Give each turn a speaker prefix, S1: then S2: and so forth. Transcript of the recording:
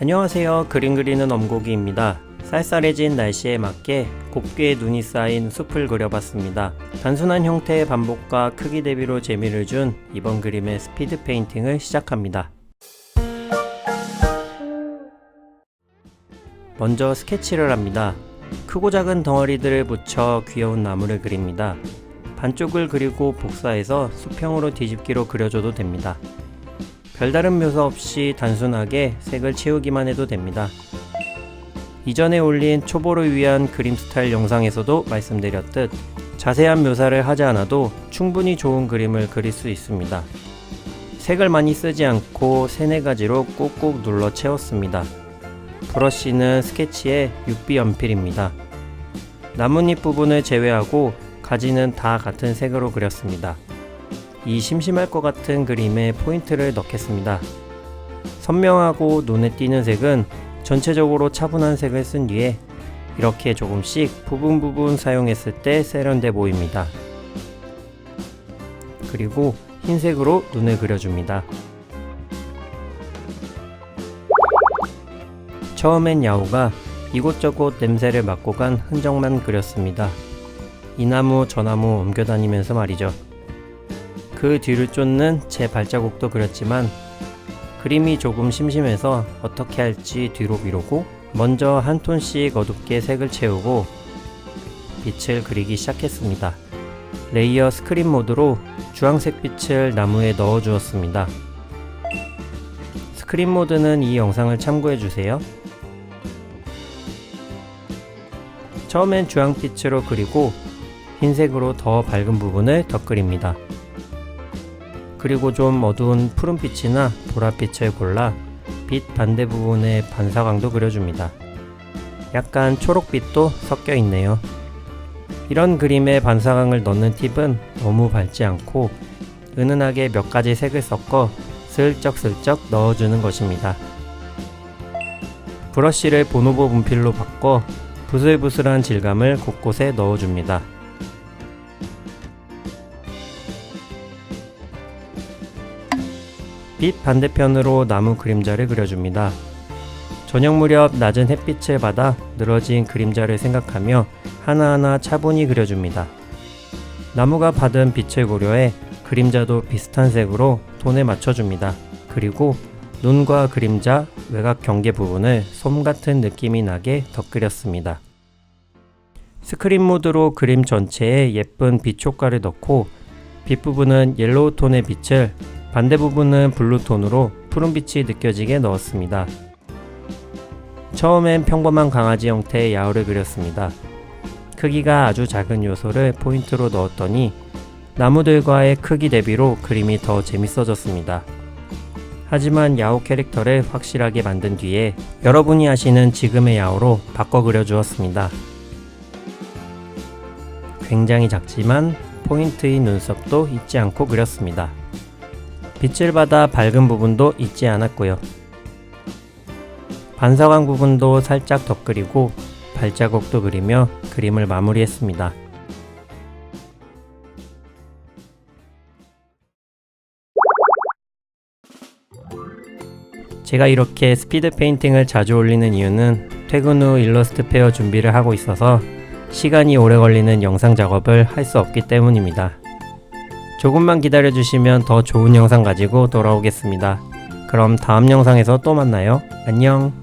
S1: 안녕하세요. 그림 그리는 엄고기입니다. 쌀쌀해진 날씨에 맞게 곱게 눈이 쌓인 숲을 그려봤습니다. 단순한 형태의 반복과 크기 대비로 재미를 준 이번 그림의 스피드 페인팅을 시작합니다. 먼저 스케치를 합니다. 크고 작은 덩어리들을 붙여 귀여운 나무를 그립니다. 반쪽을 그리고 복사해서 수평으로 뒤집기로 그려줘도 됩니다. 별다른 묘사 없이 단순하게 색을 채우기만 해도 됩니다. 이전에 올린 초보를 위한 그림 스타일 영상에서도 말씀드렸듯 자세한 묘사를 하지 않아도 충분히 좋은 그림을 그릴 수 있습니다. 색을 많이 쓰지 않고 세네 가지로 꾹꾹 눌러 채웠습니다. 브러쉬는 스케치의 6B 연필입니다. 나뭇잎 부분을 제외하고 가지는 다 같은 색으로 그렸습니다. 이 심심할 것 같은 그림에 포인트를 넣겠습니다. 선명하고 눈에 띄는 색은 전체적으로 차분한 색을 쓴 뒤에 이렇게 조금씩 부분 부분 사용했을 때 세련돼 보입니다. 그리고 흰색으로 눈을 그려줍니다. 처음엔 야호가 이곳저곳 냄새를 맡고 간 흔적만 그렸습니다. 이 나무 저 나무 옮겨 다니면서 말이죠. 그 뒤를 쫓는 제 발자국도 그렸지만 그림이 조금 심심해서 어떻게 할지 뒤로 미루고 먼저 한 톤씩 어둡게 색을 채우고 빛을 그리기 시작했습니다. 레이어 스크린 모드로 주황색 빛을 나무에 넣어 주었습니다. 스크린 모드는 이 영상을 참고해 주세요. 처음엔 주황빛으로 그리고 흰색으로 더 밝은 부분을 덧그립니다. 그리고 좀 어두운 푸른빛이나 보랏빛을 골라 빛 반대 부분에 반사광도 그려줍니다. 약간 초록빛도 섞여 있네요. 이런 그림에 반사광을 넣는 팁은 너무 밝지 않고 은은하게 몇 가지 색을 섞어 슬쩍슬쩍 넣어주는 것입니다. 브러쉬를 보노보 분필로 바꿔 부슬부슬한 질감을 곳곳에 넣어줍니다. 빛 반대편으로 나무 그림자를 그려줍니다. 저녁 무렵 낮은 햇빛을 받아 늘어진 그림자를 생각하며 하나하나 차분히 그려줍니다. 나무가 받은 빛을 고려해 그림자도 비슷한 색으로 톤에 맞춰줍니다. 그리고 눈과 그림자, 외곽 경계 부분을 솜 같은 느낌이 나게 덧그렸습니다. 스크린 모드로 그림 전체에 예쁜 빛 효과를 넣고 빛 부분은 옐로우 톤의 빛을 반대 부분은 블루 톤으로 푸른빛이 느껴지게 넣었습니다. 처음엔 평범한 강아지 형태의 야호를 그렸습니다. 크기가 아주 작은 요소를 포인트로 넣었더니 나무들과의 크기 대비로 그림이 더 재밌어졌습니다. 하지만 야호 캐릭터를 확실하게 만든 뒤에 여러분이 아시는 지금의 야호로 바꿔 그려주었습니다. 굉장히 작지만 포인트인 눈썹도 잊지 않고 그렸습니다. 빛을 받아 밝은 부분도 잊지 않았고요. 반사광 부분도 살짝 덧그리고 발자국도 그리며 그림을 마무리했습니다. 제가 이렇게 스피드 페인팅을 자주 올리는 이유는 퇴근 후 일러스트 페어 준비를 하고 있어서 시간이 오래 걸리는 영상 작업을 할 수 없기 때문입니다. 조금만 기다려 주시면 더 좋은 영상 가지고 돌아오겠습니다. 그럼 다음 영상에서 또 만나요. 안녕.